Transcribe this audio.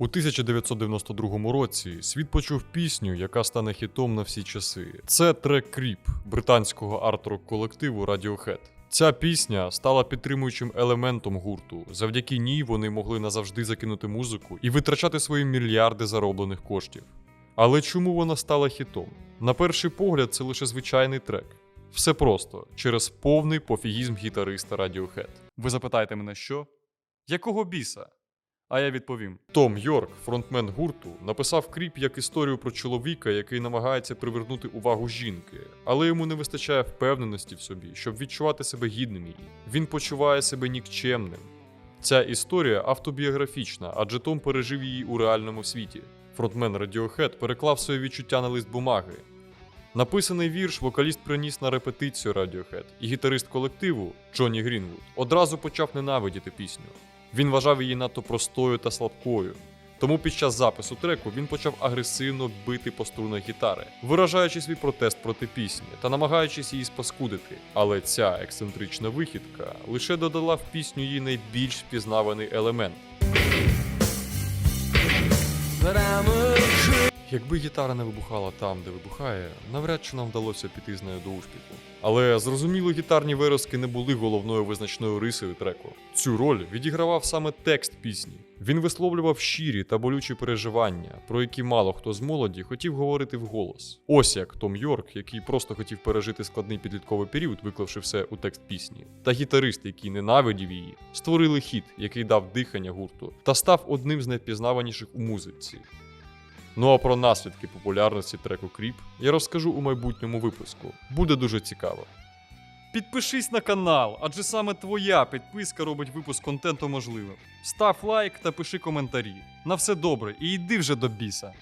У 1992 році світ почув пісню, яка стане хітом на всі часи. Це трек Кріп британського арт-рок колективу Radiohead. Ця пісня стала підтримуючим елементом гурту. Завдяки ній вони могли назавжди закинути музику і витрачати свої мільярди зароблених коштів. Але чому вона стала хітом? На перший погляд, це лише звичайний трек. Все просто через повний пофігізм гітариста Radiohead. Ви запитаєте мене, що? Якого біса? А я відповім: Том Йорк, фронтмен гурту, написав кріп як історію про чоловіка, який намагається привернути увагу жінки, але йому не вистачає впевненості в собі, щоб відчувати себе гідним її. Він почуває себе нікчемним. Ця історія автобіографічна, адже Том пережив її у реальному світі. Фронтмен Radiohead переклав своє відчуття на лист бумаги. Написаний вірш вокаліст приніс на репетицію Radiohead, і гітарист колективу Джонні Грінвуд одразу почав ненавидіти пісню. Він вважав її надто простою та слабкою. Тому під час запису треку він почав агресивно бити по струнах гітари, виражаючи свій протест проти пісні та намагаючись її спаскудити. Але ця ексцентрична вихідка лише додала в пісню її найбільш впізнаваний елемент. Якби гітара не вибухала там, де вибухає, навряд чи нам вдалося піти з нею до успіху. Але зрозуміло, гітарні виразки не були головною визначною рисою треку. Цю роль відігравав саме текст пісні. Він висловлював щирі та болючі переживання, про які мало хто з молоді хотів говорити вголос. Ось як Том Йорк, який просто хотів пережити складний підлітковий період, виклавши все у текст пісні, та гітарист, який ненавидів її, створили хіт, який дав дихання гурту, та став одним з найпізнаваніших у музиці. Ну а про наслідки популярності треку Кріп я розкажу у майбутньому випуску. Буде дуже цікаво. Підпишись на канал, адже саме твоя підписка робить випуск контенту можливим. Став лайк та пиши коментарі. На все добре і йди вже до біса.